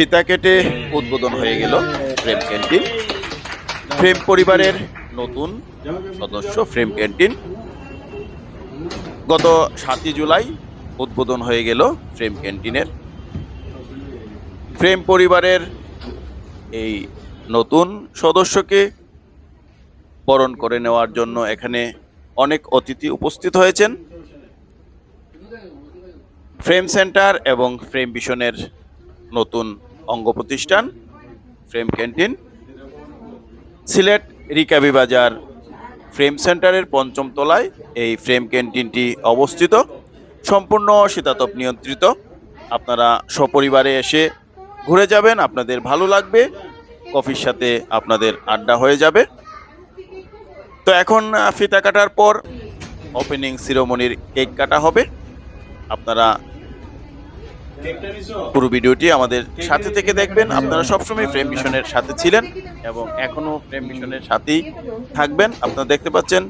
ফিতা কেটে উদ্বোধন হয়ে গেল ফ্রেম ক্যান্টিন। ফ্রেম পরিবারের নতুন সদস্য ফ্রেম ক্যান্টিন। গত সাতই জুলাই উদ্বোধন হয়ে গেল ফ্রেম ক্যান্টিনের। ফ্রেম পরিবারের এই নতুন সদস্যকে বরণ করে নেওয়ার জন্য এখানে অনেক অতিথি উপস্থিত হয়েছেন। ফ্রেম সেন্টার এবং ফ্রেম ভিশনের নতুন অঙ্গ প্রতিষ্ঠান, ফ্রেম ক্যান্টিন, সিলেট রিকাবি বাজার ফ্রেম সেন্টারের পঞ্চম তলায় এই ফ্রেম ক্যান্টিনটি অবস্থিত। সম্পূর্ণ শীতাতপ নিয়ন্ত্রিত। আপনারা সপরিবারে এসে ঘুরে যাবেন, আপনাদের ভালো লাগবে, কফির সাথে আপনাদের আড্ডা হয়ে যাবে। তো এখন ফিতা কাটার পর ওপেনিং সিরোমনির কেক কাটা হবে। আপনারা পুরো ভিডিওটি আমাদের সাথে থেকে দেখবেন। আপনারা সবসময় ফ্রেম মিশনের সাথে ছিলেন এবং এখনও ফ্রেম মিশনের সাথেই থাকবেন। আপনারা দেখতে পাচ্ছেন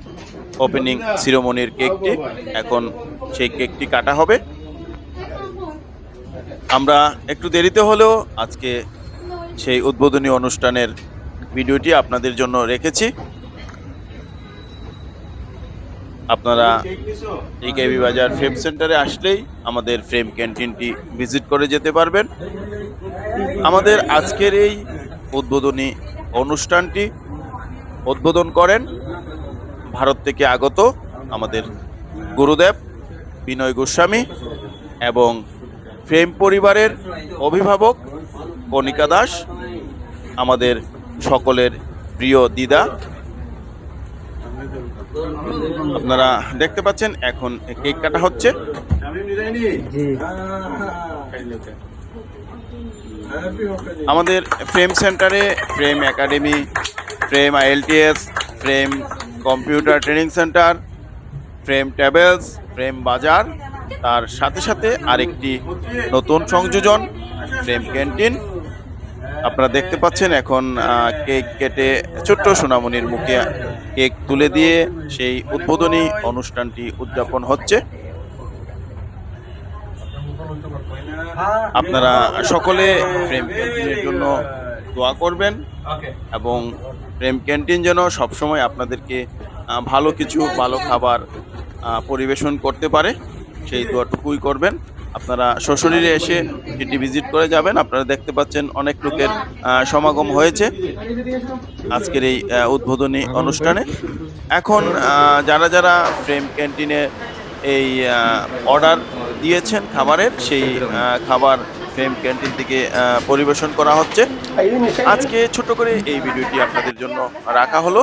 ওপেনিং শিরোমণির কেকটি এখন সেই কেকটি কাটা হবে। আমরা একটু দেরিতে হলেও আজকে সেই উদ্বোধনী অনুষ্ঠানের ভিডিওটি আপনাদের জন্য রেখেছি। আপনারা টিকেবি বাজার ফ্রেম সেন্টারে আসলেই আমাদের ফ্রেম ক্যান্টিনটি ভিজিট করে যেতে পারবেন। আমাদের আজকের এই উদ্বোধনী অনুষ্ঠানটি উদ্বোধন করেন ভারত থেকে আগত আমাদের গুরুদেব বিনয় গোস্বামী এবং ফ্রেম পরিবারের অভিভাবক কণিকা দাস, আমাদের সকলের প্রিয় দিদা আপনারা দেখতে পাচ্ছেন এখন কেক কাটা হচ্ছে। আমাদের ফ্রেম সেন্টারে frame academy frame IELTS frame computer training centre frame tables frame বাজার তার সাথে সাথে আরেকটি নতুন সংযোজন ফ্রেম ক্যান্টিন। আপনারা দেখতে পাচ্ছেন এখন কেক কেটে ছোট্ট সোনামণির মুখে কেক তুলে দিয়ে সেই উদ্বোধনী অনুষ্ঠানটি উদযাপন হচ্ছে। আপনারা সকলে ফ্রেম ক্যান্টিনের জন্য দোয়া করবেন এবং প্রেম ক্যান্টিন যেন সবসময় আপনাদেরকে ভালো কিছু ভালো খাবার পরিবেশন করতে পারে, সেই দোয়াটুকুই করবেন। আপনারা সশরীরে এসে এটি ভিজিট করে যাবেন। আপনারা দেখতে পাচ্ছেন অনেক লোকের সমাগম হয়েছে আজকের এই উদ্বোধনী অনুষ্ঠানে। এখন যারা যারা ফ্রেম ক্যান্টিনে এই অর্ডার দিয়েছেন খাবারের, সেই খাবার ফ্রেম ক্যান্টিন থেকে পরিবেশন করা হচ্ছে। আজকে ছোট করে এই ভিডিওটি আপনাদের জন্য রাখা হলো।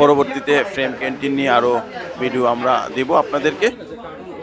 পরবর্তীতে ফ্রেম ক্যান্টিন নিয়ে আরও ভিডিও আমরা দেব আপনাদেরকে।